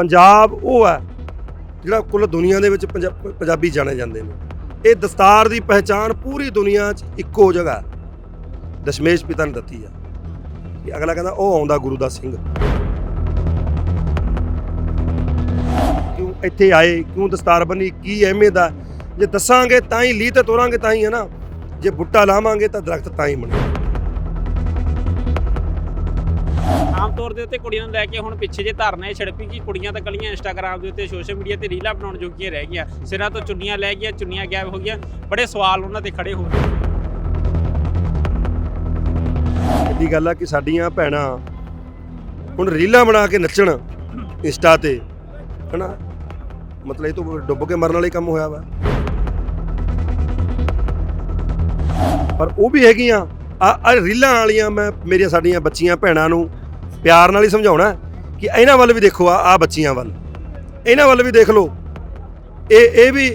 ਪੰਜਾਬ ਉਹ ਹੈ ਜਿਹੜਾ ਕੁੱਲ ਦੁਨੀਆ ਦੇ ਵਿੱਚ ਪੰਜਾ- ਪੰਜਾਬੀ ਜਾਣੇ ਜਾਂਦੇ ਨੇ। ਇਹ ਦਸਤਾਰ ਦੀ ਪਹਿਚਾਣ ਪੂਰੀ ਦੁਨੀਆ 'ਚ ਇੱਕੋ ਜਗ੍ਹਾ ਹੈ। ਦਸ਼ਮੇਸ਼ ਪਿਤਾ ਨੇ ਦਿੱਤੀ ਆ ਕਿ ਅਗਲਾ ਕਹਿੰਦਾ, ਉਹ ਆਉਂਦਾ ਗੁਰੂ ਦਾ ਸਿੰਘ। ਕਿਉਂ ਇੱਥੇ ਆਏ? ਕਿਉਂ ਦਸਤਾਰ ਬੰਨੀ? ਕੀ ਅਹਿਮੀਅਤ ਆ ਜੇ ਦੱਸਾਂਗੇ ਤਾਂ ਹੀ ਲੀਹ ਤੇ ਤੋਰਾਂਗੇ ਤਾਂ ਹੀ ਹੈ ਨਾ। ਜੇ ਬੁੱਟਾ ਲਾਵਾਂਗੇ ਤਾਂ ਦਰਖਤ ਤਾਂ ਹੀ ਬਣੇ ਆਮ ਤੌਰ ਦੇ ਉੱਤੇ ਕੁੜੀਆਂ ਨੂੰ ਲੈ ਕੇ ਹੁਣ ਪਿੱਛੇ ਜੇ ਧਾਰਨਾ ਧਰਨੇ ਛੜਪੀ ਕਿ ਕੁੜੀਆਂ ਤਾਂ ਕੱਲੀਆਂ ਇੰਸਟਾਗ੍ਰam ਦੇ ਉੱਤੇ ਸੋਸ਼ਲ ਮੀਡੀਆ ਤੇ ਰੀਲਾਂ ਬਣਾਉਣ ਜੋਗੀਆਂ ਰਹਿ ਗਈਆਂ। ਸਿਰਾਂ ਤੋਂ ਚੁੰਨੀਆਂ ਲੈ ਗਈਆਂ, ਚੁੰਨੀਆਂ ਗਾਇਬ ਹੋ ਗਈਆਂ। ਬੜੇ ਸਵਾਲ ਉਹਨਾਂ ਤੇ ਖੜੇ ਹੋ ਗਏ। ਵੱਡੀ ਗੱਲ ਆ ਕਿ ਸਾਡੀਆਂ ਭੈਣਾਂ ਹੁਣ ਰੀਲਾਂ ਬਣਾ ਕੇ ਨੱਚਣ ਇੰਸਟਾ ਤੇ, ਹਨਾ? ਮਤਲਬ ਇਹ ਤੋਂ ਡੁੱਬ ਕੇ ਮਰਨ ਵਾਲੇ ਕੰਮ ਹੋਇਆ ਵਾ। ਪਰ ਉਹ ਵੀ ਹੈਗੀਆਂ। ਆ ਆ ਰੀਲਾਂ ਵਾਲੀਆਂ ਮੈਂ, ਮੇਰੀਆਂ ਸਾਡੀਆਂ ਬੱਚੀਆਂ ਭੈਣਾਂ ਨੂੰ ਪਿਆਰ ਨਾਲ ਹੀ ਸਮਝਾਉਣਾ ਕਿ ਇਹਨਾਂ ਵੱਲ ਵੀ ਦੇਖੋ ਆ ਆ ਬੱਚੀਆਂ ਵੱਲ। ਇਹਨਾਂ ਵੱਲ ਵੀ ਦੇਖ ਲਓ। ਇਹ ਇਹ ਵੀ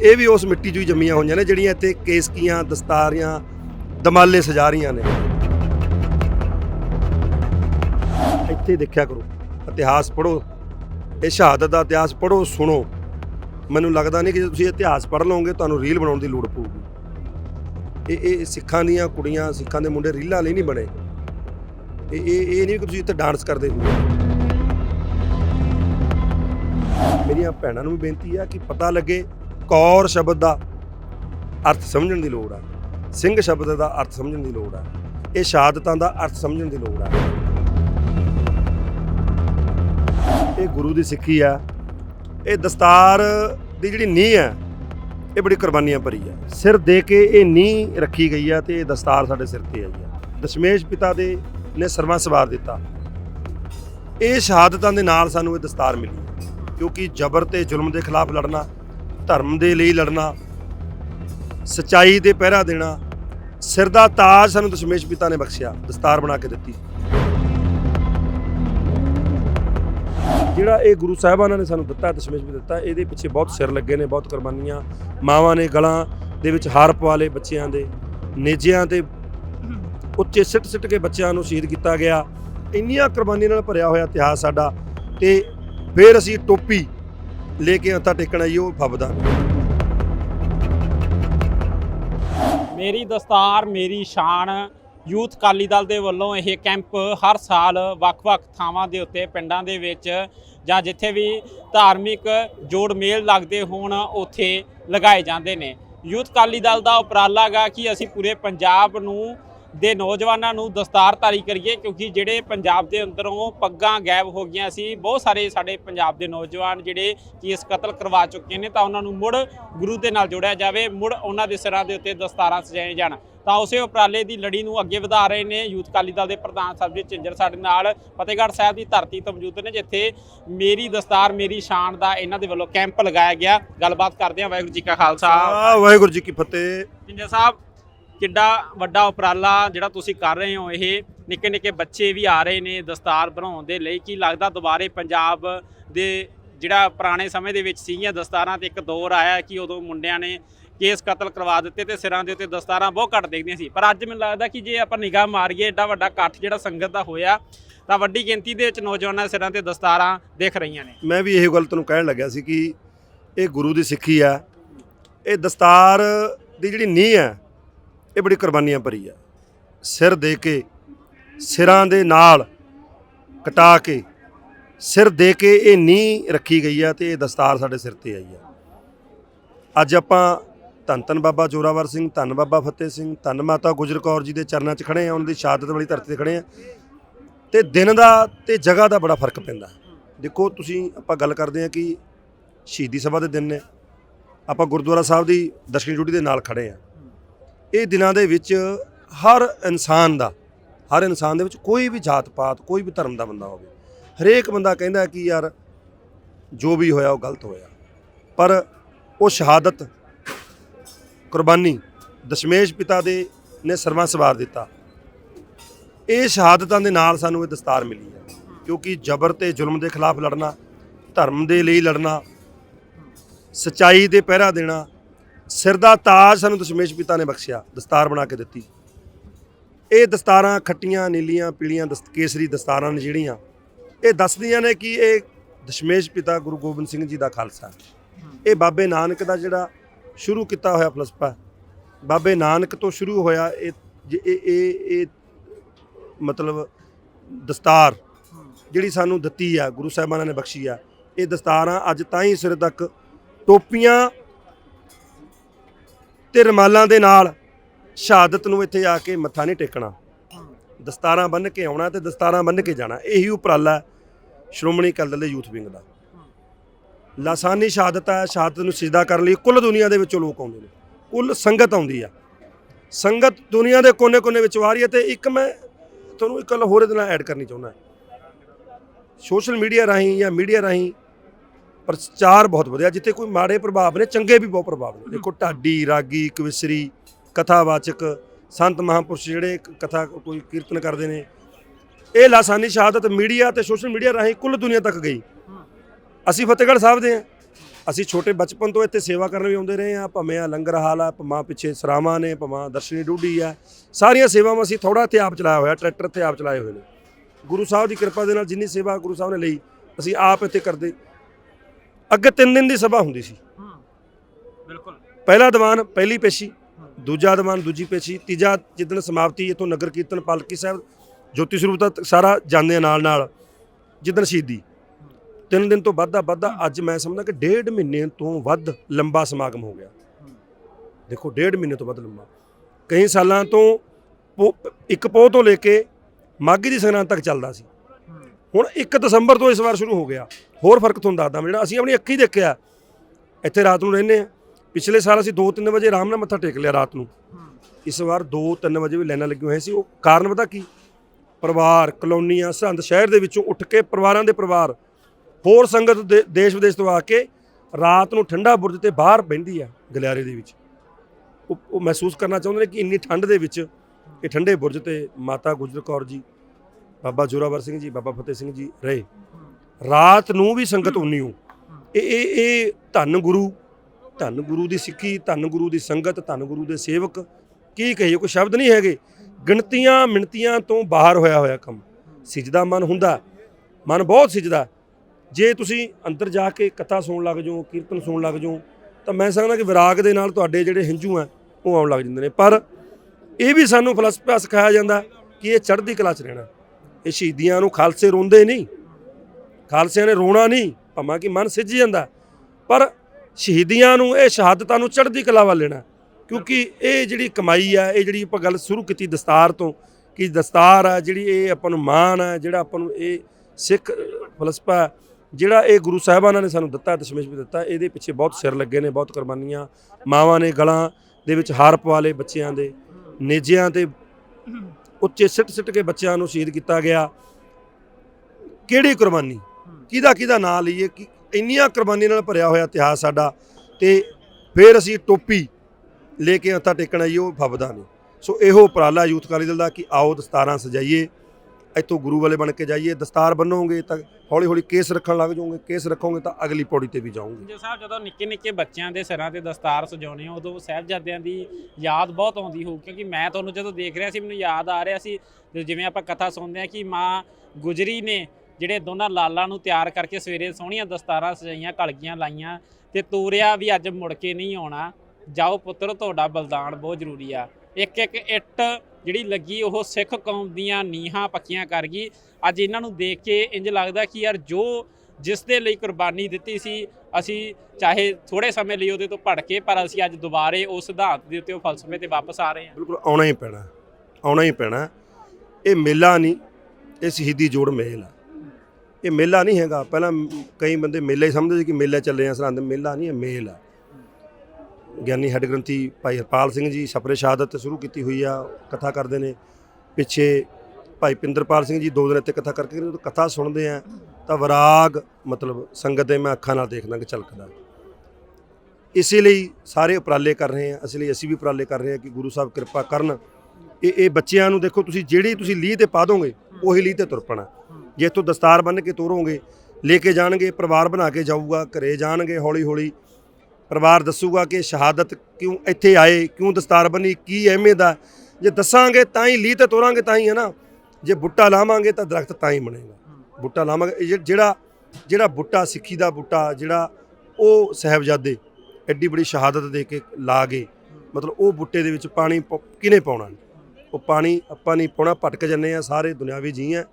ਇਹ ਵੀ ਉਸ ਮਿੱਟੀ 'ਚ ਹੀ ਜੰਮੀਆਂ ਹੋਈਆਂ ਨੇ ਜਿਹੜੀਆਂ ਇੱਥੇ ਕੇਸਕੀਆਂ, ਦਸਤਾਰੀਆਂ, ਦਮਾਲੇ ਸਜਾ ਰਹੀਆਂ ਨੇ। ਇੱਥੇ ਦੇਖਿਆ ਕਰੋ, ਇਤਿਹਾਸ ਪੜ੍ਹੋ। ਇਹ ਸ਼ਹਾਦਤ ਦਾ ਇਤਿਹਾਸ ਪੜ੍ਹੋ, ਸੁਣੋ। ਮੈਨੂੰ ਲੱਗਦਾ ਨਹੀਂ ਕਿ ਜੇ ਤੁਸੀਂ ਇਤਿਹਾਸ ਪੜ੍ਹ ਲਓਗੇ, ਤੁਹਾਨੂੰ ਰੀਲ ਬਣਾਉਣ ਦੀ ਲੋੜ ਪਊਗੀ। ਇਹ ਇਹ ਸਿੱਖਾਂ ਦੀਆਂ ਕੁੜੀਆਂ, ਸਿੱਖਾਂ ਦੇ ਮੁੰਡੇ ਰੀਲਾਂ ਲਈ ਨਹੀਂ ਬਣੇ। ਇਹ ਇਹ ਨਹੀਂ ਕਿ ਤੁਸੀਂ ਇੱਥੇ ਡਾਂਸ ਕਰਦੇ ਹੋ ਮੇਰੀਆਂ ਭੈਣਾਂ ਨੂੰ ਵੀ ਬੇਨਤੀ ਆ ਕਿ ਪਤਾ ਲੱਗੇ, ਕੌਰ ਸ਼ਬਦ ਦਾ ਅਰਥ ਸਮਝਣ ਦੀ ਲੋੜ ਆ। ਸਿੰਘ ਸ਼ਬਦ ਦਾ ਅਰਥ ਸਮਝਣ ਦੀ ਲੋੜ ਆ। ਇਹ ਸ਼ਹਾਦਤਾਂ ਦਾ ਅਰਥ ਸਮਝਣ ਦੀ ਲੋੜ ਆ। ਇਹ ਗੁਰੂ ਦੀ ਸਿੱਖੀ ਆ। ਇਹ ਦਸਤਾਰ ਦੀ ਜਿਹੜੀ ਨੀਂਹ ਹੈ ਇਹ ਬੜੀ ਕੁਰਬਾਨੀਆਂ ਭਰੀ ਆ। ਸਿਰ ਦੇ ਕੇ ਇਹ ਨੀਂਹ ਰੱਖੀ ਗਈ ਆ ਤੇ ਇਹ ਦਸਤਾਰ ਸਾਡੇ ਸਿਰ ਤੇ ਆਈ ਆ। ਦਸ਼ਮੇਸ਼ ਪਿਤਾ ਦੇ ਨੇ ਸਰਮਾ ਸਵਾਰ ਦਿੱਤਾ। ਇਹ ਸ਼ਹਾਦਤਾਂ ਦੇ ਨਾਲ ਸਾਨੂੰ ਇਹ ਦਸਤਾਰ ਮਿਲੀ। ਕਿਉਂਕਿ ਜ਼ਬਰ ਤੇ ਜ਼ੁਲਮ ਦੇ ਖਿਲਾਫ ਲੜਨਾ, ਧਰਮ ਦੇ ਲਈ ਲੜਨਾ, ਸਚਾਈ ਦੇ ਪਹਿਰਾ ਦੇਣਾ, ਸਿਰ ਦਾ ਤਾਜ ਸਾਨੂੰ ਦਸ਼ਮੇਸ਼ ਪਿਤਾ ਨੇ ਬਖਸ਼ਿਆ, ਦਸਤਾਰ ਬਣਾ ਕੇ ਦਿੱਤੀ। ਜਿਹੜਾ ਇਹ ਗੁਰੂ ਸਾਹਿਬਾਨਾਂ ਨੇ ਸਾਨੂੰ ਦਿੱਤਾ, ਦਸ਼ਮੇਸ਼ ਵੀ ਦਿੱਤਾ, ਇਹਦੇ ਪਿੱਛੇ ਬਹੁਤ ਸਿਰ ਲੱਗੇ ਨੇ, ਬਹੁਤ ਕੁਰਬਾਨੀਆਂ। ਮਾਵਾਂ ਨੇ ਗਲਾਂ ਦੇ ਵਿੱਚ ਹਾਰ ਪਵਾ ਲਏ ਬੱਚਿਆਂ ਦੇ, ਨੇਜਿਆਂ ਤੇ ਉੱਚੇ ਸਿੱਟ ਸਿੱਟ ਕੇ ਬੱਚਿਆਂ ਨੂੰ ਸ਼ਹੀਦ ਕੀਤਾ ਗਿਆ। ਇੰਨੀਆਂ ਕੁਰਬਾਨੀਆਂ ਨਾਲ ਭਰਿਆ ਹੋਇਆ ਇਤਿਹਾਸ ਸਾਡਾ ਤੇ ਫਿਰ ਅਸੀਂ ਟੋਪੀ ਲੈ ਕੇ ਮੱਥਾ ਟੇਕਣਾ ਜੀ, ਉਹ ਫੱਬਦਾ ਮੇਰੀ ਦਸਤਾਰ, ਮੇਰੀ ਸ਼ਾਨ ਯੂਥ ਅਕਾਲੀ ਦਲ ਦੇ ਵੱਲੋਂ ਇਹ ਕੈਂਪ ਹਰ ਸਾਲ ਵੱਖ-ਵੱਖ ਥਾਵਾਂ ਦੇ ਉੱਤੇ, ਪਿੰਡਾਂ ਦੇ ਵਿੱਚ ਜਾਂ ਜਿੱਥੇ ਵੀ ਧਾਰਮਿਕ ਜੋੜ ਮੇਲ ਲੱਗਦੇ ਹੋਣ, ਉੱਥੇ ਲਗਾਏ ਜਾਂਦੇ ਨੇ। ਯੂਥ ਅਕਾਲੀ ਦਲ ਦਾ ਉਪਰਾਲਾ ਗਾ ਕਿ ਅਸੀਂ ਪੂਰੇ ਪੰਜਾਬ ਨੂੰ ਦੇ ਨੌਜਵਾਨਾਂ ਨੂੰ ਦਸਤਾਰਧਾਰੀ ਕਰੀਏ ਕਿਉਂਕਿ ਜਿਹੜੇ ਪੰਜਾਬ ਦੇ ਅੰਦਰੋਂ ਪੱਗਾਂ ਗਾਇਬ ਹੋ ਗਈਆਂ ਸੀ ਬਹੁਤ ਸਾਰੇ ਸਾਡੇ ਪੰਜਾਬ ਦੇ ਨੌਜਵਾਨ ਜਿਹੜੇ ਕਿ ਇਸ ਕਤਲ ਕਰਵਾ ਚੁੱਕੇ ਨੇ ਤਾਂ ਉਹਨਾਂ ਨੂੰ ਮੁੜ ਗੁਰੂ ਦੇ ਨਾਲ ਜੋੜਿਆ ਜਾਵੇ ਮੁੜ ਉਹਨਾਂ ਦੇ ਸਿਰਾਂ ਦੇ ਉੱਤੇ ਦਸਤਾਰਾਂ ਸਜਾਏ ਜਾਣ। ਤਾਂ ਉਸੇ ਉਪਰਾਲੇ ਦੀ ਲੜੀ ਨੂੰ ਅੱਗੇ ਵਧਾ ਰਹੇ ਨੇ ਯੂਥ ਅਕਾਲੀ ਦਲ ਦੇ ਪ੍ਰਧਾਨ ਸਰਬਜੀਤ ਝਿੰਜਰ ਸਾਡੇ ਨਾਲ ਫਤਿਹਗੜ੍ਹ ਸਾਹਿਬ ਦੀ ਧਰਤੀ ਤੋਂ ਮੌਜੂਦ ਨੇ ਜਿੱਥੇ ਮੇਰੀ ਦਸਤਾਰ ਮੇਰੀ ਸ਼ਾਨ ਦਾ ਇਹਨਾਂ ਦੇ ਵੱਲੋਂ ਕੈਂਪ ਲਗਾਇਆ ਗਿਆ। ਗੱਲਬਾਤ ਕਰਦੇ ਹਾਂ ਵਾਹਿਗੁਰੂ ਜੀ ਕਾ ਖਾਲਸਾ। ਵਾਹਿਗੁਰੂ ਜੀ ਕੀ ਫਤਿਹ। ਝਿੰਜਰ ਸਾਹਿਬ ਕਿੱਡਾ ਵੱਡਾ ਉਪਰਾਲਾ ਜਿਹੜਾ ਤੁਸੀਂ ਕਰ ਰਹੇ ਹੋ, ਇਹ ਨਿੱਕੇ ਨਿੱਕੇ ਬੱਚੇ ਵੀ ਆ ਰਹੇ ਨੇ ਦਸਤਾਰ ਬਣਾਉਣ ਦੇ ਲਈ। ਕੀ ਲੱਗਦਾ ਦੁਬਾਰੇ ਪੰਜਾਬ ਦੇ ਜਿਹੜਾ ਪੁਰਾਣੇ ਸਮੇਂ ਦੇ ਵਿੱਚ ਸੀਗੀਆਂ ਦਸਤਾਰਾਂ ਤੇ ਇੱਕ ਦੌਰ ਆਇਆ ਕਿ ਉਦੋਂ ਮੁੰਡਿਆਂ ਨੇ ਕੇਸ ਕਤਲ ਕਰਵਾ ਦਿੱਤੇ ਤੇ ਸਿਰਾਂ ਦੇ ਉੱਤੇ ਦਸਤਾਰਾਂ ਬਹੁਤ ਘੱਟ ਦੇਖਦੀਆਂ ਸੀ। ਪਰ ਅੱਜ ਮੈਨੂੰ ਲੱਗਦਾ ਕਿ ਜੇ ਆਪਾਂ ਨਿਗਾਹ ਮਾਰੀਏ, ਏਡਾ ਵੱਡਾ ਇਕੱਠ ਜਿਹੜਾ ਸੰਗਤ ਦਾ ਹੋਇਆ, ਤਾਂ ਵੱਡੀ ਗਿਣਤੀ ਦੇ ਵਿੱਚ ਨੌਜਵਾਨਾਂ ਸਿਰਾਂ ਤੇ ਦਸਤਾਰਾਂ ਦੇਖ ਰਹੀਆਂ ਨੇ। ਮੈਂ ਵੀ ਇਹ ਗੱਲ ਤੁਹਾਨੂੰ ਕਹਿਣ ਲੱਗਿਆ ਸੀ ਕਿ ਇਹ ਗੁਰੂ ਦੀ ਸਿੱਖੀ ਆ। ਇਹ ਦਸਤਾਰ ਦੀ ਜਿਹੜੀ ਨੀਂਹ ਹੈ ਇਹ ਬੜੀ ਕੁਰਬਾਨੀਆਂ ਭਰੀ ਆ। ਸਿਰ ਦੇ ਕੇ, ਸਿਰਾਂ ਦੇ ਨਾਲ ਕਟਾ ਕੇ, ਸਿਰ ਦੇ ਕੇ ਇਹ ਨੀਂਹ ਰੱਖੀ ਗਈ ਆ ਤੇ ਇਹ ਦਸਤਾਰ ਸਾਡੇ ਸਿਰ ਤੇ ਆਈ ਆ। ਅੱਜ ਆਪਾਂ ਧੰਨ ਧੰਨ ਬਾਬਾ ਜੋਰਾਵਰ ਸਿੰਘ, ਧੰਨ ਬਾਬਾ ਫਤਿਹ ਸਿੰਘ, ਧੰਨ ਮਾਤਾ ਗੁਜਰ ਕੌਰ ਜੀ ਦੇ ਚਰਨਾਂ 'ਚ ਖੜੇ ਆ, ਉਹਨਾਂ ਦੀ ਸ਼ਹਾਦਤ ਵਾਲੀ ਧਰਤੀ ਤੇ ਖੜੇ ਆ। ਤੇ ਦਿਨ ਦਾ ਤੇ ਜਗ੍ਹਾ ਦਾ ਬੜਾ ਫ਼ਰਕ ਪੈਂਦਾ। ਦੇਖੋ, ਤੁਸੀਂ ਆਪਾਂ ਗੱਲ ਕਰਦੇ ਆ ਕਿ ਸ਼ਹੀਦੀ ਸਭਾ ਦੇ ਦਿਨ ਨੇ। ਆਪਾਂ ਗੁਰਦੁਆਰਾ ਸਾਹਿਬ ਦੀ ਦਰਸ਼ਨ ਜੁੜੀ ਦੇ ਨਾਲ ਖੜੇ ਆ। ਇਹ ਦਿਨਾਂ ਦੇ ਵਿੱਚ ਹਰ ਇਨਸਾਨ ਦਾ, ਹਰ ਇਨਸਾਨ ਦੇ ਵਿੱਚ ਕੋਈ ਵੀ ਜਾਤ ਪਾਤ ਕੋਈ ਵੀ ਧਰਮ ਦਾ ਬੰਦਾ ਹੋਵੇ, ਹਰੇਕ ਬੰਦਾ ਕਹਿੰਦਾ ਕਿ ਯਾਰ ਜੋ ਵੀ ਹੋਇਆ ਉਹ ਗਲਤ ਹੋਇਆ। ਪਰ ਉਹ ਸ਼ਹਾਦਤ, ਕੁਰਬਾਨੀ ਦਸ਼ਮੇਸ਼ ਪਿਤਾ ਦੇ ਨੇ ਸਰਮਾ ਸਵਾਰ ਦਿੱਤਾ। ਇਹ ਸ਼ਹਾਦਤਾਂ ਦੇ ਨਾਲ ਸਾਨੂੰ ਇਹ ਦਸਤਾਰ ਮਿਲੀ ਹੈ, ਕਿਉਂਕਿ ਜ਼ਬਰ ਤੇ ਜ਼ੁਲਮ ਦੇ ਖਿਲਾਫ ਲੜਨਾ, ਧਰਮ ਦੇ ਲਈ ਲੜਨਾ, ਸਚਾਈ ਦੇ ਪਹਿਰਾ ਦੇਣਾ ਸਿਰ ਦਾ ਤਾਜ ਸਾਨੂੰ ਦਸ਼ਮੇਸ਼ ਪਿਤਾ ਨੇ ਬਖਸ਼ਿਆ, ਦਸਤਾਰ ਬਣਾ ਕੇ ਦਿੱਤੀ। ਇਹ ਦਸਤਾਰਾਂ ਖੱਟੀਆਂ, ਨੀਲੀਆਂ, ਪੀਲੀਆਂ ਦਸਤ ਕੇਸਰੀ ਦਸਤਾਰਾਂ ਨੇ ਜਿਹੜੀਆਂ, ਇਹ ਦੱਸਦੀਆਂ ਨੇ ਕਿ ਇਹ ਦਸ਼ਮੇਸ਼ ਪਿਤਾ ਗੁਰੂ ਗੋਬਿੰਦ ਸਿੰਘ ਜੀ ਦਾ ਖਾਲਸਾ। ਇਹ ਬਾਬੇ ਨਾਨਕ ਦਾ ਜਿਹੜਾ ਸ਼ੁਰੂ ਕੀਤਾ ਹੋਇਆ ਫਲਸਫਾ, ਬਾਬੇ ਨਾਨਕ ਤੋਂ ਸ਼ੁਰੂ ਹੋਇਆ ਇਹ, ਜ- ਇਹ ਇਹ ਇਹ ਮਤਲਬ ਦਸਤਾਰ ਜਿਹੜੀ ਸਾਨੂੰ ਦਿੱਤੀ ਆ, ਗੁਰੂ ਸਾਹਿਬਾਨਾਂ ਨੇ ਬਖਸ਼ੀ ਆ, ਇਹ ਦਸਤਾਰਾਂ ਅੱਜ ਤਾਂ ਹੀ ਸਿਰ ਤੱਕ ਟੋਪੀਆਂ ਤੇ ਰਮਾਲਾਂ ਦੇ ਨਾਲ ਸ਼ਹਾਦਤ ਨੂੰ ਇੱਥੇ ਆ ਕੇ ਮੱਥਾ ਨਹੀਂ ਟੇਕਣਾ। ਦਸਤਾਰਾਂ ਬੰਨ੍ਹ ਕੇ ਆਉਣਾ ਤੇ ਦਸਤਾਰਾਂ ਬੰਨ੍ਹ ਕੇ ਜਾਣਾ, ਇਹੀ ਉਪਰਾਲਾ ਸ਼੍ਰੋਮਣੀ ਅਕਾਲੀ ਦਲ ਦੇ ਯੂਥ ਵਿੰਗ ਦਾ। ਲਾਸਾਨੀ ਸ਼ਹਾਦਤ ਹੈ ਸ਼ਹਾਦਤ ਨੂੰ ਸਿਜਦਾ ਕਰਨ ਲਈ ਕੁੱਲ ਦੁਨੀਆ ਦੇ ਵਿੱਚੋਂ ਲੋਕ ਆਉਂਦੇ ਨੇ। ਕੁੱਲ ਸੰਗਤ ਆਉਂਦੀ ਆ। ਸੰਗਤ ਦੁਨੀਆ ਦੇ ਕੋਨੇ-ਕੋਨੇ ਵਿੱਚ ਆ ਰਹੀ ਹੈ ਤੇ ਇੱਕ ਮੈਂ ਤੁਹਾਨੂੰ ਇੱਕ ਗੱਲ ਹੋਰ ਇਹਦੇ ਨਾਲ ਐਡ ਕਰਨੀ ਚਾਹੁੰਦਾ। ਸੋਸ਼ਲ ਮੀਡੀਆ ਰਾਹੀਂ ਜਾਂ ਮੀਡੀਆ ਰਾਹੀਂ ਪ੍ਰਚਾਰ ਬਹੁਤ ਵਧੀਆ ਜਿੱਥੇ ਕੋਈ ਮਾੜੇ ਪ੍ਰਭਾਵ ਨੇ ਚੰਗੇ ਵੀ ਬਹੁਤ ਪ੍ਰਭਾਵ ਨੇ। ਦੇਖੋ ਢਾਡੀ ਰਾਗੀ ਕਵਿਸਰੀ ਕਥਾਵਾਚਕ ਸੰਤ ਮਹਾਂਪੁਰਸ਼ ਜਿਹੜੇ ਕਥਾ ਕੋਈ ਕੀਰਤਨ ਕਰਦੇ ਨੇ ਇਹ ਲਾਸਾਨੀ ਸ਼ਹਾਦਤ ਮੀਡੀਆ ਤੇ ਸੋਸ਼ਲ ਮੀਡੀਆ ਰਾਹੀਂ ਕੁੱਲ ਦੁਨੀਆ ਤੱਕ ਗਈ। ਅਸੀਂ ਫਤਿਹਗੜ੍ਹ ਸਾਹਿਬ ਦੇ ਹਾਂ। ਅਸੀਂ ਛੋਟੇ ਬਚਪਨ ਤੋਂ ਇੱਥੇ ਸੇਵਾ ਕਰਨ ਵੀ ਆਉਂਦੇ ਰਹੇ ਹਾਂ। ਭਾਵੇਂ ਆ ਲੰਗਰ ਹਾਲ ਆ ਭਾਵੇਂ ਪਿੱਛੇ ਸਰਾਵਾਂ ਨੇ ਭਾਵੇਂ ਦਰਸ਼ਨੀ ਡੂਢੀ ਆ। ਸਾਰੀਆਂ ਸੇਵਾਵਾਂ ਅਸੀਂ ਥੋੜਾ ਇੱਥੇ ਆਪ ਚਲਾਇਆ ਹੋਇਆ ਟਰੈਕਟਰ ਇੱਥੇ ਆਪ ਚਲਾਏ ਹੋਏ ਨੇ। ਗੁਰੂ ਸਾਹਿਬ ਦੀ ਕਿਰਪਾ ਦੇ ਨਾਲ ਜਿੰਨੀ ਸੇਵਾ ਗੁਰੂ ਸਾਹਿਬ ਨੇ ਲਈ ਅਸੀਂ ਆਪ ਇੱਥੇ ਕਰਦੇ ਅੱਗੇ ਤਿੰਨ ਦਿਨ ਦੀ ਸਭਾ ਹੁੰਦੀ ਸੀ। ਬਿਲਕੁਲ। ਪਹਿਲਾ ਦੀਵਾਨ ਪਹਿਲੀ ਪੇਸ਼ੀ ਦੂਜਾ ਦੀਵਾਨ ਦੂਜੀ ਪੇਸ਼ੀ ਤੀਜਾ ਜਿੱਦਣ ਸਮਾਪਤੀ ਇਥੋਂ ਨਗਰ ਕੀਰਤਨ ਪਾਲਕੀ ਸਾਹਿਬ ਜੋਤੀ ਸਰੂਪ ਦਾ ਸਾਰਾ ਜਾਂਦੇ ਨਾਲ ਨਾਲ ਜਿੱਦਣ ਸ਼ਹੀਦੀ। ਤਿੰਨ ਦਿਨ ਤੋਂ ਵੱਧ ਦਾ ਵੱਧ ਦਾ ਅੱਜ ਮੈਂ ਸਮਝਦਾ ਕਿ ਡੇਢ ਮਹੀਨੇ ਤੋਂ ਵੱਧ ਲੰਬਾ ਸਮਾਗਮ ਹੋ ਗਿਆ। ਦੇਖੋ ਡੇਢ ਮਹੀਨੇ ਤੋਂ ਵੱਧ ਲੰਬਾ। ਕਈ ਸਾਲਾਂ ਤੋਂ ਇੱਕ ਪੋਹ ਤੋਂ ਲੈ ਕੇ ਮਾਘੀ ਦੀ ਸੰਗਰਾਂਦ ਤੱਕ ਚੱਲਦਾ ਸੀ। ਹੁਣ 1 ਦਸੰਬਰ ਤੋਂ ਇਸ ਵਾਰ ਸ਼ੁਰੂ ਹੋ ਗਿਆ। ਹੋਰ ਫ਼ਰਕ ਤੁਹਾਨੂੰ ਦੱਸਦਾ ਜਿਹੜਾ ਅਸੀਂ ਆਪਣੀ ਅੱਖੀਂ ਦੇਖਿਆ, ਇੱਥੇ ਰਾਤ ਨੂੰ ਰਹਿੰਦੇ ਆ ਪਿਛਲੇ ਸਾਲ ਅਸੀਂ 2-3 ਵਜੇ ਆਰਾਮ ਨਾਲ ਮੱਥਾ ਟੇਕ ਲਿਆ ਰਾਤ ਨੂੰ। ਇਸ ਵਾਰ 2-3 ਵਜੇ ਵੀ ਲਾਈਨਾਂ ਲੱਗੀਆਂ ਹੋਈਆਂ ਸੀ। ਉਹ ਕਾਰਨ ਪਤਾ ਕੀ? ਪਰਿਵਾਰ, ਕਲੋਨੀਆਂ, ਸਰਹੰਦ ਸ਼ਹਿਰ ਦੇ ਵਿੱਚੋਂ ਉੱਠ ਕੇ ਪਰਿਵਾਰਾਂ ਦੇ ਪਰਿਵਾਰ, ਹੋਰ ਸੰਗਤ ਦੇ- ਦੇਸ਼ ਵਿਦੇਸ਼ ਤੋਂ ਆ ਕੇ ਰਾਤ ਨੂੰ ਠੰਡਾ ਬੁਰਜ ਤੇ ਬਾਹਰ ਬਹਿੰਦੀ ਆ ਗਲਿਆਰੇ ਦੇ ਵਿੱਚ। ਉਹ ਉਹ ਮਹਿਸੂਸ ਕਰਨਾ ਚਾਹੁੰਦੇ ਨੇ ਕਿ ਇੰਨੀ ਠੰਡ ਦੇ ਵਿੱਚ ਇਹ ਠੰਡੇ ਬੁਰਜ ਤੇ ਮਾਤਾ ਗੁਜਰ ਕੌਰ ਜੀ ਬਾਬਾ ਜੋਰਾਵਰ ਸਿੰਘ ਜੀ, ਬਾਬਾ ਫਤਿਹ ਸਿੰਘ ਜੀ ਰਹੇ। ਰਾਤ ਨੂੰ ਵੀ ਸੰਗਤ ਉਨੀ ਹੋ ਇਹ ਇਹ ਇਹ ਧੰਨ ਗੁਰੂ ਧੰਨ ਗੁਰੂ ਦੀ ਸਿੱਖੀ, ਧੰਨ ਗੁਰੂ ਦੀ ਸੰਗਤ, ਧੰਨ ਗੁਰੂ ਦੇ ਸੇਵਕ, ਕੀ ਕਹੀਏ, ਕੋਈ ਸ਼ਬਦ ਨਹੀਂ ਹੈਗੇ। ਗਿਣਤੀਆਂ ਮਿਣਤੀਆਂ ਤੋਂ ਬਾਹਰ ਹੋਇਆ ਹੋਇਆ ਕੰਮ। ਸਿਜਦਾ ਮਨ ਹੁੰਦਾ, ਮਨ ਬਹੁਤ ਸਿਜਦਾ। ਜੇ ਤੁਸੀਂ ਅੰਦਰ ਜਾ ਕੇ ਕਥਾ ਸੁਣਨ ਲੱਗ ਜਾਓ, ਕੀਰਤਨ ਸੁਣਨ ਲੱਗ ਜਾਓ, ਤਾਂ ਮੈਂ ਸਮਝਦਾ ਕਿ ਵਿਰਾਗ ਦੇ ਨਾਲ ਤੁਹਾਡੇ ਜਿਹੜੇ ਹਿੰਜੂ ਆ, ਉਹ ਆਉਣ ਲੱਗ ਜਾਂਦੇ ਨੇ। ਪਰ ਇਹ ਵੀ ਸਾਨੂੰ ਫਲਸਫਾ ਸਿਖਾਇਆ ਜਾਂਦਾ ਕਿ ਇਹ ਚੜ੍ਹਦੀ ਕਲਾ ਚ ਰਹਿਣਾ। ਇਹ ਸ਼ਹੀਦੀਆਂ ਨੂੰ ਖਾਲਸੇ ਰੋਂਦੇ ਨਹੀਂ, ਖਾਲਸਿਆਂ ਨੇ ਰੋਣਾ ਨਹੀਂ, ਭਾਵੇਂ ਕਿ ਮਨ ਸਿੱਝ ਜਾਂਦਾ। ਪਰ ਸ਼ਹੀਦੀਆਂ ਨੂੰ, ਇਹ ਸ਼ਹਾਦਤਾਂ ਨੂੰ ਚੜ੍ਹਦੀ ਕਲਾ ਵੱਲ ਲੈਣਾ, ਕਿਉਂਕਿ ਇਹ ਜਿਹੜੀ ਕਮਾਈ ਆ, ਇਹ ਜਿਹੜੀ ਆਪਾਂ ਗੱਲ ਸ਼ੁਰੂ ਕੀਤੀ ਦਸਤਾਰ ਤੋਂ, ਕਿ ਦਸਤਾਰ ਆ, ਜਿਹੜੀ ਇਹ ਆਪਾਂ ਨੂੰ ਮਾਣ ਆ, ਜਿਹੜਾ ਆਪਾਂ ਨੂੰ ਇਹ ਸਿੱਖ ਫਲਸਫਾ, ਜਿਹੜਾ ਇਹ ਗੁਰੂ ਸਾਹਿਬਾਨਾਂ ਨੇ ਸਾਨੂੰ ਦਿੱਤਾ, ਦਸ਼ਮੇਸ਼ ਵੀ ਦਿੱਤਾ, ਇਹਦੇ ਪਿੱਛੇ ਬਹੁਤ ਸਿਰ ਲੱਗੇ ਨੇ, ਬਹੁਤ ਕੁਰਬਾਨੀਆਂ। ਮਾਵਾਂ ਨੇ ਗਲਾਂ ਦੇ ਵਿੱਚ ਹਾਰ ਪਵਾ ਲਏ ਬੱਚਿਆਂ ਦੇ, ਨੇਜਿਆਂ ਤੇ ਉੱਚੇ ਸਿੱਟ ਸਿੱਟ ਕੇ ਬੱਚਿਆਂ ਨੂੰ ਸ਼ਹੀਦ ਕੀਤਾ ਗਿਆ। ਕਿਹੜੀ ਕੁਰਬਾਨੀ? ਕਿਹਦਾ ਕਿਹਦਾ ਨਾਂ ਲਈਏ? ਕਿ ਇੰਨੀਆਂ ਕੁਰਬਾਨੀਆਂ ਨਾਲ ਭਰਿਆ ਹੋਇਆ ਇਤਿਹਾਸ ਸਾਡਾ ਤੇ ਫਿਰ ਅਸੀਂ ਟੋਪੀ ਲੈ ਕੇ ਮੱਥਾ ਟੇਕਣਾ ਜੀ, ਉਹ ਫੱਬਦਾ ਨਹੀਂ। ਸੋ ਇਹੋ ਉਪਰਾਲਾ ਯੂਥ ਅਕਾਲੀ ਦਲ ਦਾ ਕਿ ਆਓ ਦਸਤਾਰਾਂ ਸਜਾਈਏ। ਇੱਥੋਂ ਗੁਰੂ ਵਾਲੇ ਬਣ ਕੇ ਜਾਈਏ, ਦਸਤਾਰ ਬੰਨੋਗੇ ਤਾਂ ਹੌਲੀ ਹੌਲੀ ਕੇਸ ਰੱਖਣ ਲੱਗ ਜਾਓਗੇ, ਕੇਸ ਰੱਖੋਗੇ ਤਾਂ ਅਗਲੀ ਪੌੜੀ ਤੇ ਵੀ ਜਾਓਗੇ। ਜੀ ਸਾਹਿਬ ਜਦੋਂ ਨਿੱਕੇ ਨਿੱਕੇ ਬੱਚਿਆਂ ਦੇ ਸਿਰਾਂ ਤੇ ਦਸਤਾਰ ਸਜਾਉਣੇ ਆ, ਉਦੋਂ ਸਾਹਿਬਜ਼ਾਦਿਆਂ ਦੀ ਯਾਦ ਬਹੁਤ ਆਉਂਦੀ ਹੋਊ, ਕਿਉਂਕਿ ਮੈਂ ਤੁਹਾਨੂੰ ਜਦੋਂ ਦੇਖ ਰਿਹਾ ਸੀ, ਮੈਨੂੰ ਯਾਦ ਆ ਰਿਹਾ ਸੀ ਜਿਵੇਂ ਆਪਾਂ ਕਥਾ ਸੁਣਦੇ ਆ ਕਿ ਮਾਂ ਗੁਜਰੀ ਨੇ ਜਿਹੜੇ ਦੋਨਾਂ ਲਾਲਾਂ ਨੂੰ ਤਿਆਰ ਕਰਕੇ ਸਵੇਰੇ ਸੋਹਣੀਆਂ ਦਸਤਾਰਾਂ ਸਜਾਈਆਂ, ਕਲਗੀਆਂ ਲਾਈਆਂ, ਤੇ ਤੂਰਿਆ ਵੀ ਅੱਜ ਮੁੜ ਕੇ ਨਹੀਂ ਆਉਣਾ। ਜਾਓ ਪੁੱਤਰ, ਤੁਹਾਡਾ ਬਲਿਦਾਨ ਬਹੁਤ ਜ਼ਰੂਰੀ ਆ। ਇੱਕ ਇੱਕ ਇੱਟ ਜਿਹੜੀ ਲੱਗੀ ਉਹ ਸਿੱਖ ਕੌਮ ਦੀਆਂ ਨੀਹਾਂ ਪੱਕੀਆਂ ਕਰ ਗਈ। ਅੱਜ ਇਹਨਾਂ ਨੂੰ ਦੇਖ ਕੇ ਇੰਜ ਲੱਗਦਾ ਕਿ ਯਾਰ ਜੋ ਜਿਸ ਦੇ ਲਈ ਕੁਰਬਾਨੀ ਦਿੱਤੀ ਸੀ, ਅਸੀਂ ਚਾਹੇ ਥੋੜੇ ਸਮੇਂ ਲਈ ਉਹਦੇ ਤੋਂ ਭੜਕੇ ਪਰ ਅਸੀਂ ਅੱਜ ਦੁਬਾਰੇ ਉਸ ਸਿਧਾਂਤ ਦੇ ਉੱਤੇ ਉਹ ਫਲਸਫੇ ਤੇ ਵਾਪਸ ਆ ਰਹੇ ਹਾਂ। ਬਿਲਕੁਲ, ਆਉਣਾ ਹੀ ਪੈਣਾ, ਆਉਣਾ ਹੀ ਪੈਣਾ। ਇਹ ਮੇਲਾ ਨਹੀਂ, ਇਹ ਸ਼ਹੀਦੀ ਜੋੜ ਮੇਲ ਆ। ਇਹ ਮੇਲਾ ਨਹੀਂ ਹੈਗਾ। ਪਹਿਲਾਂ ਕਈ ਬੰਦੇ ਮੇਲਾ ਹੀ ਸਮਝਦੇ ਸੀ ਕਿ ਮੇਲਾ ਚੱਲੇ ਆ, ਸਰਹੰਦ ਮੇਲਾ ਨਹੀਂ, ਇਹ ਮੇਲ ਆ। ਗਿਆਨੀ ਹੈੱਡ ਗ੍ਰੰਥੀ ਭਾਈ ਹਰਪਾਲ ਸਿੰਘ ਜੀ ਛਪਰੇ ਸ਼ਹਾਦਤ ਸ਼ੁਰੂ ਕੀਤੀ ਹੋਈ ਆ, ਕਥਾ ਕਰਦੇ ਨੇ। ਪਿੱਛੇ ਭਾਈ ਪਿੰਦਰਪਾਲ ਸਿੰਘ ਜੀ ਦੋ ਦਿਨ ਇੱਥੇ ਕਥਾ ਕਰਕੇ ਜਦੋਂ ਕਥਾ ਸੁਣਦੇ ਆ, ਤਾਂ ਵਿਰਾਗ, ਮਤਲਬ ਸੰਗਤ ਦੇ ਮੈਂ ਅੱਖਾਂ ਨਾਲ ਦੇਖਦਾ ਕਿ ਝਲਕਦਾ। ਇਸੇ ਲਈ ਸਾਰੇ ਉਪਰਾਲੇ ਕਰ ਰਹੇ ਆ, ਇਸ ਲਈ ਅਸੀਂ ਵੀ ਉਪਰਾਲੇ ਕਰ ਰਹੇ ਆ ਕਿ ਗੁਰੂ ਸਾਹਿਬ ਕਿਰਪਾ ਕਰਨ। ਇਹ ਇਹ ਬੱਚਿਆਂ ਨੂੰ ਦੇਖੋ, ਤੁਸੀਂ ਜਿਹੜੀ ਤੁਸੀਂ ਲੀਹ ਤੇ ਪਾ ਦੋਗੇ, ਉਹੀ ਲੀਹ ਤੇ ਤੁਰ ਪੈਣਾ। ਜੇ ਇੱਥੋਂ ਦਸਤਾਰ ਬੰਨ੍ਹ ਕੇ ਤੋਰੋਗੇ, ਲੈ ਕੇ ਜਾਣਗੇ, ਪਰਿਵਾਰ ਬਣਾ ਕੇ ਜਾਊਗਾ, ਘਰੇ ਜਾਣਗੇ ਹੌਲੀ ਹੌਲੀ ਪਰਿਵਾਰ ਦੱਸੂਗਾ ਕਿ ਸ਼ਹਾਦਤ ਕਿਉਂ ਇੱਥੇ ਆਏ, ਕਿਉਂ ਦਸਤਾਰ ਬਣੀ ਕੀ ਅਹਿਮੀਅਤ ਆ? ਜੇ ਦੱਸਾਂਗੇ ਤਾਂ ਹੀ ਲੀਹ ਤੇ ਤੋਰਾਂਗੇ, ਤਾਂ ਹੀ ਹੈ ਨਾ ਜੇ ਬੁੱਟਾ ਲਾਵਾਂਗੇ ਤਾਂ ਦਰਖਤ ਤਾਂ ਹੀ ਬਣੇਗਾ। ਬੁੱਟਾ ਲਾਵਾਂਗੇ, ਇਹ ਜਿਹੜਾ ਜਿਹੜਾ ਬੁੱਟਾ, ਸਿੱਖੀ ਦਾ ਬੁੱਟਾ, ਜਿਹੜਾ ਉਹ ਸਾਹਿਬਜ਼ਾਦੇ ਐਡੀ ਬੜੀ ਸ਼ਹਾਦਤ ਦੇ ਕੇ ਲਾ ਗਏ। ਮਤਲਬ ਉਹ ਬੁੱਟੇ ਦੇ ਵਿੱਚ ਪਾਣੀ ਪ- ਕਿਹਨੇ ਪਾਉਣਾ? ਉਹ ਪਾਣੀ ਆਪਾਂ ਨਹੀਂ ਪਾਉਣਾ, ਭਟਕ ਜੰਨੇ ਆ, ਸਾਰੇ ਦੁਨਿਆਵੀ ਜੀ ਆ।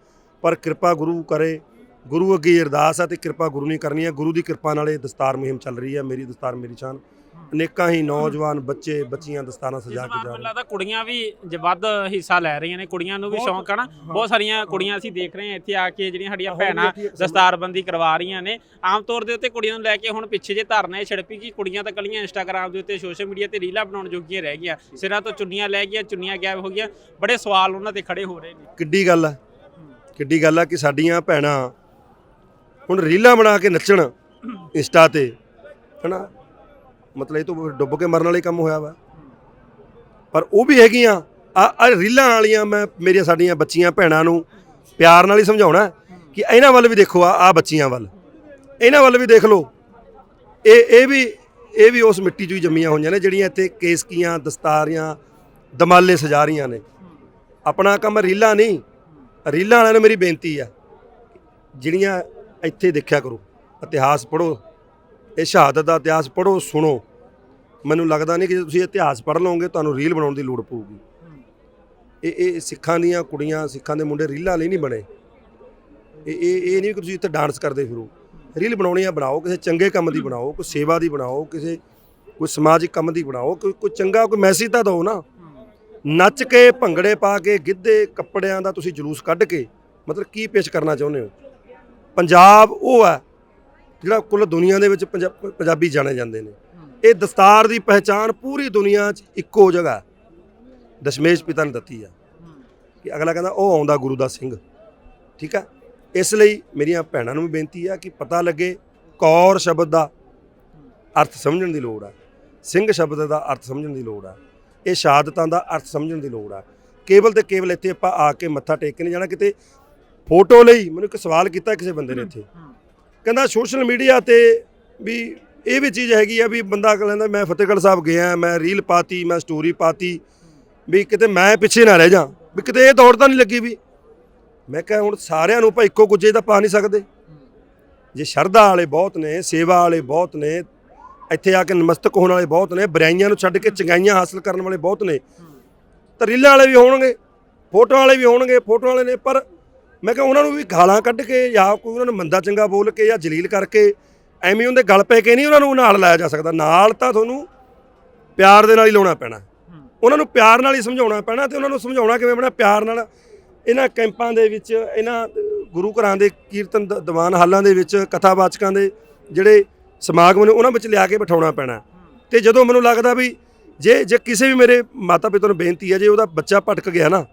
ਪਰ ਕਿਰਪਾ ਗੁਰੂ ਕਰੇ ਗੁਰੂ ਅੱਗੇ ਇਹ ਅਰਦਾਸ ਆ ਤੇ ਕਿਰਪਾ ਗੁਰੂ ਨੇ ਕਰਨੀ ਆ। ਗੁਰੂ ਦੀ ਕਿਰਪਾ ਨਾਲ ਇਹ ਦਸਤਾਰ ਮੁਹਿੰਮ ਚੱਲ ਰਹੀ ਆ। ਮੇਰੀ ਦਸਤਾਰ ਮੇਰੀ ਸ਼ਾਨ। ਅਨੇਕਾਂ ਹੀ ਨੌਜਵਾਨ ਬੱਚੇ ਬੱਚੀਆਂ ਦਸਤਾਰਾਂ ਸਜਾ ਕੇ ਜਾ ਰਹੇ। ਲੱਗਦਾ ਕੁੜੀਆਂ ਵੀ ਜੇ ਵੱਧ ਹਿੱਸਾ ਲੈ ਰਹੀਆਂ ਨੇ। ਕੁੜੀਆਂ ਨੂੰ ਵੀ ਸ਼ੌਂਕ ਆ ਨਾ। ਬਹੁਤ ਸਾਰੀਆਂ ਕੁੜੀਆਂ ਅਸੀਂ ਦੇਖ ਰਹੇ ਹਾਂ ਇੱਥੇ ਆ ਕੇ ਜਿਹੜੀਆਂ ਸਾਡੀਆਂ ਭੈਣਾਂ ਦਸਤਾਰਬੰਦੀ ਕਰਵਾ ਰਹੀਆਂ ਨੇ। ਆਮ ਤੌਰ ਦੇ ਉੱਤੇ ਕੁੜੀਆਂ ਨੂੰ ਲੈ ਕੇ ਹੁਣ ਪਿੱਛੇ ਜੇ ਧਰਨੇ ਛੜਪੀ ਕਿ ਕੁੜੀਆਂ ਤਾਂ ਕੱਲੀਆਂ ਇੰਸਟਾਗ੍ਰam ਦੇ ਉੱਤੇ ਸੋਸ਼ਲ ਮੀਡੀਆ ਤੇ ਰੀਲਾਂ ਬਣਾਉਣ ਜੋਗੀਆਂ ਰਹਿ ਗਈਆਂ। ਸਿਰਾਂ ਤੋਂ ਚੁੰਨੀਆਂ ਲੈ ਗਈਆਂ ਚੁੰਨੀਆਂ ਗਾਇਬ ਹੋ ਗਈਆਂ। ਬੜੇ ਸਵਾਲ ਉਹਨਾਂ ਤੇ ਖੜੇ ਹੋ ਰਹੇ ਨੇ। ਕਿੱਡੀ ਗੱਲ ਆ। ਕਿੱਡੀ ਗੱਲ ਆ ਕਿ ਸਾਡੀਆਂ ਭੈਣਾਂ ਹੁਣ ਰੀਲਾਂ ਬਣਾ ਕੇ ਨੱਚਣ ਇੰਸਟਾ ਤੇ, ਹਨਾ? ਮਤਲਬ ਇਹ ਤੋਂ ਡੁੱਬ ਕੇ ਮਰਨ ਵਾਲੇ ਕੰਮ ਹੋਇਆ ਵਾ। ਪਰ ਉਹ ਵੀ ਹੈਗੀਆਂ। ਆ ਰੀਲਾਂ ਵਾਲੀਆਂ ਮੈਂ, ਮੇਰੀਆਂ ਸਾਡੀਆਂ ਬੱਚੀਆਂ, ਭੈਣਾਂ ਨੂੰ ਪਿਆਰ ਨਾਲ ਹੀ ਸਮਝਾਉਣਾ ਕਿ ਇਹਨਾਂ ਵੱਲ ਵੀ ਦੇਖੋ, ਆ ਆ ਬੱਚੀਆਂ ਵੱਲ। ਇਹਨਾਂ ਵੱਲ ਵੀ ਦੇਖ ਲਓ। ਇਹ ਇਹ ਵੀ ਇਹ ਵੀ ਉਸ ਮਿੱਟੀ 'ਚੋਂ ਹੀ ਜੰਮੀਆਂ ਹੋਈਆਂ ਨੇ, ਜਿਹੜੀਆਂ ਇੱਥੇ ਕੇਸਕੀਆਂ, ਦਸਤਾਰੀਆਂ, ਦਮਾਲੇ ਸਜਾ ਰਹੀਆਂ ਨੇ। ਆਪਣਾ ਕੰਮ ਰੀਲਾਂ ਨਹੀਂ। ਰੀਲਾਂ ਵਾਲਿਆਂ ਨੂੰ ਮੇਰੀ ਬੇਨਤੀ ਆ, ਜਿਹੜੀਆਂ ਇੱਥੇ ਦੇਖਿਆ ਕਰੋ, ਇਤਿਹਾਸ ਪੜ੍ਹੋ, ਇਹ ਸ਼ਹਾਦਤ ਦਾ ਇਤਿਹਾਸ ਪੜ੍ਹੋ, ਸੁਣੋ। ਮੈਨੂੰ ਲੱਗਦਾ ਨਹੀਂ ਕਿ ਜੇ ਤੁਸੀਂ ਇਤਿਹਾਸ ਪੜ੍ਹ ਲਓਗੇ, ਤੁਹਾਨੂੰ ਰੀਲ ਬਣਾਉਣ ਦੀ ਲੋੜ ਪਊਗੀ। ਇਹ ਇਹ ਸਿੱਖਾਂ ਦੀਆਂ ਕੁੜੀਆਂ, ਸਿੱਖਾਂ ਦੇ ਮੁੰਡੇ ਰੀਲਾਂ ਲਈ ਨਹੀਂ ਬਣੇ। ਇਹ ਇਹ ਇਹ ਨਹੀਂ ਕਿ ਤੁਸੀਂ ਇੱਥੇ ਡਾਂਸ ਕਰਦੇ ਫਿਰੋ। ਰੀਲ ਬਣਾਉਣੀ ਆ ਬਣਾਓ, ਕਿਸੇ ਚੰਗੇ ਕੰਮ ਦੀ ਬਣਾਓ, ਕੋਈ ਸੇਵਾ ਦੀ ਬਣਾਓ, ਕਿਸੇ, ਕੋਈ ਸਮਾਜਿਕ ਕੰਮ ਦੀ ਬਣਾਓ, ਕੋਈ ਕੋਈ ਚੰਗਾ, ਕੋਈ ਮੈਸੇਜ ਤਾਂ ਦਿਓ ਨਾ। ਨੱਚ ਕੇ ਭੰਗੜੇ ਪਾ ਕੇ ਗਿੱਧੇ ਕੱਪੜਿਆਂ ਦਾ ਤੁਸੀਂ ਜਲੂਸ ਕੱਢ ਕੇ, ਮਤਲਬ ਕੀ ਪੇਸ਼ ਕਰਨਾ ਚਾਹੁੰਦੇ ਹੋ? ਪੰਜਾਬ ਉਹ ਹੈ ਜਿਹੜਾ ਕੁੱਲ ਦੁਨੀਆ ਦੇ ਵਿੱਚ ਪੰਜਾ- ਪੰਜਾਬੀ ਜਾਣੇ ਜਾਂਦੇ ਨੇ। ਇਹ ਦਸਤਾਰ ਦੀ ਪਹਿਚਾਣ ਪੂਰੀ ਦੁਨੀਆ 'ਚ ਇੱਕੋ ਜਗ੍ਹਾ ਦਸ਼ਮੇਸ਼ ਪਿਤਾ ਨੇ ਦਿੱਤੀ ਆ ਕਿ ਅਗਲਾ ਕਹਿੰਦਾ, ਉਹ ਆਉਂਦਾ ਗੁਰੂ ਦਾ ਸਿੰਘ। ਠੀਕ ਹੈ? ਇਸ ਲਈ ਮੇਰੀਆਂ ਭੈਣਾਂ ਨੂੰ ਵੀ ਬੇਨਤੀ ਆ ਕਿ ਪਤਾ ਲੱਗੇ, ਕੌਰ ਸ਼ਬਦ ਦਾ ਅਰਥ ਸਮਝਣ ਦੀ ਲੋੜ ਆ। ਸਿੰਘ ਸ਼ਬਦ ਦਾ ਅਰਥ ਸਮਝਣ ਦੀ ਲੋੜ ਆ। ਇਹ ਸ਼ਹਾਦਤਾਂ ਦਾ ਅਰਥ ਸਮਝਣ ਦੀ ਲੋੜ ਆ। ਕੇਵਲ ਤੇ ਕੇਵਲ ਇੱਥੇ ਆਪਾਂ ਆ ਕੇ ਮੱਥਾ ਟੇਕ ਕੇ ਨਹੀਂ ਜਾਣਾ, ਕਿਤੇ ਫੋਟੋ ਲਈ ਮੈਨੂੰ ਇੱਕ ਸਵਾਲ ਕੀਤਾ ਕਿਸੇ ਬੰਦੇ ਨੇ ਇੱਥੇ। ਕਹਿੰਦਾ ਸੋਸ਼ਲ ਮੀਡੀਆ ਤੇ ਵੀ ਇਹ ਵੀ ਚੀਜ਼ ਹੈਗੀ ਆ ਵੀ ਬੰਦਾ ਕਹਿੰਦਾ ਮੈਂ ਫਤਿਹਗੜ੍ਹ ਸਾਹਿਬ ਗਿਆ ਮੈਂ ਰੀਲ ਪਾਤੀ ਮੈਂ ਸਟੋਰੀ ਪਾਤੀ ਵੀ ਕਿਤੇ ਮੈਂ ਪਿੱਛੇ ਨਾ ਰਹਿ ਜਾ ਵੀ ਕਿਤੇ ਇਹ ਦੌੜ ਤਾਂ ਨਹੀਂ ਲੱਗੀ ਵੀ। ਮੈਂ ਕਿਹਾ ਹੁਣ ਸਾਰਿਆਂ ਨੂੰ ਆਪਾਂ ਇੱਕੋ ਗੁੱਜੇ ਤਾਂ ਪਾ ਨਹੀਂ ਸਕਦੇ। ਜੇ ਸ਼ਰਧਾ ਵਾਲੇ ਬਹੁਤ ਨੇ ਸੇਵਾ ਵਾਲੇ ਬਹੁਤ ਨੇ ਇੱਥੇ ਆ ਕੇ ਨਮਸਤਕ ਹੋਣ ਵਾਲੇ ਬਹੁਤ ਨੇ ਬੁਰਾਈਆਂ ਨੂੰ ਛੱਡ ਕੇ ਚੰਗਾਈਆਂ ਹਾਸਲ ਕਰਨ ਵਾਲੇ ਬਹੁਤ ਨੇ ਤਾਂ ਰੀਲਾਂ ਵਾਲੇ ਵੀ ਹੋਣਗੇ ਫੋਟੋ ਵਾਲੇ ਵੀ ਹੋਣਗੇ ਫੋਟੋ ਵਾਲੇ ਨੇ ਪਰ ਮੈਂ ਕਿਹਾ ਉਹਨਾਂ ਨੂੰ ਵੀ ਗਾਲਾਂ ਕੱਢ ਕੇ ਜਾਂ ਕੋਈ ਉਹਨਾਂ ਨੂੰ ਮੰਦਾ ਚੰਗਾ ਬੋਲ ਕੇ ਜਾਂ ਜਲੀਲ ਕਰਕੇ ਐਵੇਂ ਉਹਦੇ ਗਲ ਪੈ ਕੇ ਨਹੀਂ ਉਹਨਾਂ ਨੂੰ ਨਾਲ ਲਾਇਆ ਜਾ ਸਕਦਾ। ਨਾਲ ਤਾਂ ਤੁਹਾਨੂੰ ਪਿਆਰ ਦੇ ਨਾਲ ਹੀ ਲਾਉਣਾ ਪੈਣਾ। ਉਹਨਾਂ ਨੂੰ ਪਿਆਰ ਨਾਲ ਹੀ ਸਮਝਾਉਣਾ ਪੈਣਾ ਤੇ ਉਹਨਾਂ ਨੂੰ ਸਮਝਾਉਣਾ ਕਿਵੇਂ ਪੈਣਾ? ਪਿਆਰ ਨਾਲ ਇਹਨਾਂ ਕੈਂਪਾਂ ਦੇ ਵਿੱਚ, ਇਹਨਾਂ ਗੁਰੂ ਘਰਾਂ ਦੇ ਕੀਰਤਨ ਦ- ਦੀਵਾਨ ਹਾਲਾਂ ਦੇ ਵਿੱਚ, ਕਥਾਵਾਚਕਾਂ ਦੇ ਜਿਹੜੇ ਸਮਾਗਮ ਨੇ ਉਹਨਾਂ ਵਿੱਚ ਲਿਆ ਕੇ ਬਿਠਾਉਣਾ ਪੈਣਾ। ਤੇ ਜਦੋਂ ਮੈਨੂੰ ਲੱਗਦਾ ਵੀ ਜੇ ਜੇ ਕਿਸੇ ਵੀ ਮੇਰੇ ਮਾਤਾ ਪਿਤਾ ਨੂੰ ਬੇਨਤੀ ਹੈ, ਜੇ ਉਹਦਾ ਬੱਚਾ ਭਟਕ ਗਿਆ ਨਾ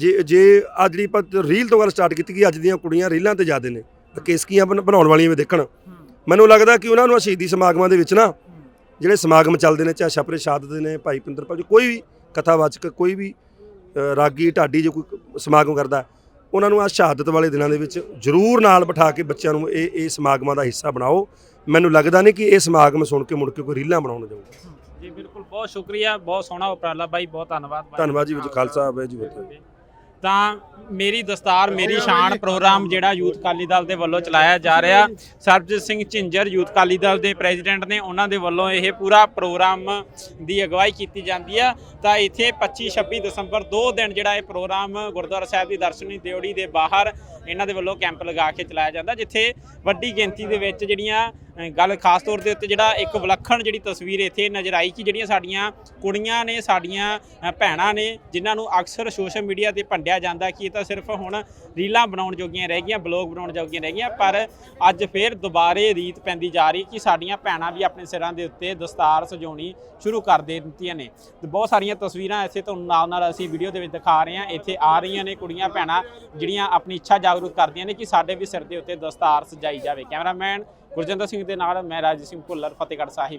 ਜੇ ਜੇ ਆ ਜਿਹੜੀ ਆਪਾਂ ਰੀਲ ਤੋਂ ਗੱਲ ਸਟਾਰਟ ਕੀਤੀ ਕਿ ਅੱਜ ਦੀਆਂ ਕੁੜੀਆਂ ਰੀਲਾਂ ਤੇ ਜ਼ਿਆਦੇ ਨੇ ਕੇਸਕੀਆਂ ਬਣ- ਬਣਾਉਣ ਵਾਲੀਆਂ ਵੀ ਦੇਖਣ। ਮੈਨੂੰ ਲੱਗਦਾ ਕਿ ਉਹਨਾਂ ਨੂੰ ਸ਼ਹੀਦੀ ਸਮਾਗਮਾਂ ਦੇ ਵਿੱਚ ਨਾ ਜਿਹੜੇ ਸਮਾਗਮ ਚੱਲਦੇ ਨੇ ਚਾਹੇ ਛਪਰੇ ਸ਼ਾਦਤ ਦੇ ਨੇ ਭਾਈ ਪਿੰਦਰਪਾਲ ਜੀ ਕੋਈ ਵੀ ਕਥਾਵਾਚਕ ਕੋਈ ਵੀ ਰਾਗੀ ਢਾਡੀ ਜੇ ਕੋਈ ਸਮਾਗਮ ਕਰਦਾ ਉਹਨਾਂ ਨੂੰ ਆ ਸ਼ਹਾਦਤ ਵਾਲੇ ਦਿਨਾਂ ਦੇ ਵਿੱਚ ਜ਼ਰੂਰ ਨਾਲ ਬਿਠਾ ਕੇ ਬੱਚਿਆਂ ਨੂੰ ਇਹ ਇਹ ਸਮਾਗਮਾਂ ਦਾ ਹਿੱਸਾ ਬਣਾਓ। ਮੈਨੂੰ ਲੱਗਦਾ ਨਹੀਂ ਕਿ ਇਹ ਸਮਾਗਮ ਸੁਣ ਕੇ ਮੁੜ ਕੇ ਕੋਈ ਰੀਲਾਂ ਬਣਾਉਣ ਜਾਊਗਾ। ਜੀ ਬਿਲਕੁਲ। ਬਹੁਤ ਸ਼ੁਕਰੀਆ ਬਹੁਤ ਸੋਹਣਾ ਉਪਰਾਲਾ ਬਾਈ ਬਹੁਤ ਧੰਨਵਾਦ ਬਾਈ। ਧੰਨਵਾਦ ਜੀ ਵਿੱਚ ਖਾਲਸਾ ਹੈ ਜੀ ਫਤਿਹ। ਤਾਂ ਮੇਰੀ ਦਸਤਾਰ, ਮੇਰੀ ਸ਼ਾਨ ਪ੍ਰੋਗਰਾਮ ਜਿਹੜਾ ਯੂਥ ਅਕਾਲੀ ਦਲ ਦੇ ਵੱਲੋਂ ਚਲਾਇਆ ਜਾ ਰਿਹਾ। ਸਰਬਜੀਤ ਸਿੰਘ ਝਿੰਜਰ ਯੂਥ ਅਕਾਲੀ ਦਲ ਦੇ ਪ੍ਰੈਜ਼ੀਡੈਂਟ ਨੇ ਉਹਨਾਂ ਦੇ ਵੱਲੋਂ ਇਹ ਪੂਰਾ ਪ੍ਰੋਗਰਾਮ ਦੀ ਅਗਵਾਈ ਕੀਤੀ ਜਾਂਦੀ ਆ। ਤਾਂ ਇੱਥੇ 25 26 ਦਸੰਬਰ ਦੋ ਦਿਨ ਜਿਹੜਾ ਇਹ ਪ੍ਰੋਗਰਾਮ ਗੁਰਦੁਆਰਾ ਸਾਹਿਬ ਦੀ ਦਰਸ਼ਨੀ ਦਿਓੜੀ ਦੇ ਬਾਹਰ ਇਹਨਾਂ ਦੇ ਵੱਲੋਂ ਕੈਂਪ ਲਗਾ ਕੇ ਚਲਾਇਆ ਜਾਂਦਾ, ਜਿੱਥੇ ਵੱਡੀ ਗਿਣਤੀ ਦੇ ਵਿੱਚ ਜਿਹੜੀਆਂ ਗੱਲ ਖਾਸ ਤੌਰ ਦੇ ਉੱਤੇ ਜਿਹੜਾ ਇੱਕ ਵਿਲੱਖਣ ਜਿਹੜੀ ਤਸਵੀਰ ਇੱਥੇ ਨਜ਼ਰ ਆਈ ਕਿ ਜਿਹੜੀਆਂ ਸਾਡੀਆਂ ਕੁੜੀਆਂ ਨੇ, ਸਾਡੀਆਂ ਭੈਣਾਂ ਨੇ, ਜਿਨ੍ਹਾਂ ਨੂੰ ਅਕਸਰ ਸੋਸ਼ਲ ਮੀਡੀਆ ਤੇ ਭੰਡਿਆ ਜਾਂਦਾ ਕਿ ਇਹ ਤਾਂ ਸਿਰਫ ਹੁਣ ਰੀਲਾਂ ਬਣਾਉਣ ਜੋਗੀਆਂ ਰਹਿ ਗਈਆਂ, ਬਲੌਗ ਬਣਾਉਣ ਜੋਗੀਆਂ ਰਹਿ ਗਈਆਂ, ਪਰ ਅੱਜ ਫੇਰ ਦੁਬਾਰੇ ਰੀਤ ਪੈਂਦੀ ਜਾ ਰਹੀ ਕਿ ਸਾਡੀਆਂ ਭੈਣਾਂ ਵੀ ਆਪਣੇ ਸਿਰਾਂ ਦੇ ਉੱਤੇ ਦਸਤਾਰ ਸਜਾਉਣੀ ਸ਼ੁਰੂ ਕਰ ਦੇ ਦਿੱਤੀਆਂ ਨੇ। ਤੇ ਬਹੁਤ ਸਾਰੀਆਂ ਤਸਵੀਰਾਂ ਇੱਥੇ ਤੁਹਾਨੂੰ ਨਾਲ ਨਾਲ ਅਸੀਂ ਵੀਡੀਓ ਦੇ ਵਿੱਚ ਦਿਖਾ ਰਹੇ ਹਾਂ। ਇੱਥੇ ਆ ਰਹੀਆਂ ਨੇ ਕੁੜੀਆਂ, ਭੈਣਾਂ ਜਿਹੜੀਆਂ ਆਪਣੀ ਇੱਛਾ ਜਾਗਰੂਕ ਕਰਦੀਆਂ ਨੇ ਕਿ ਸਾਡੇ ਵੀ ਸਿਰ ਦੇ ਉੱਤੇ ਦਸਤਾਰ ਸਜਾਈ ਜਾਵੇ। ਕੈਮਰਾਮੈਨ ਗੁਰਜਿੰਦਰ ਸਿੰਘ ਦੇ ਨਾਲ ਮੈਂ ਰਾਜ ਸਿੰਘ ਭੁੱਲਰ ਫਤਿਹਗੜ੍ਹ ਸਾਹਿਬ।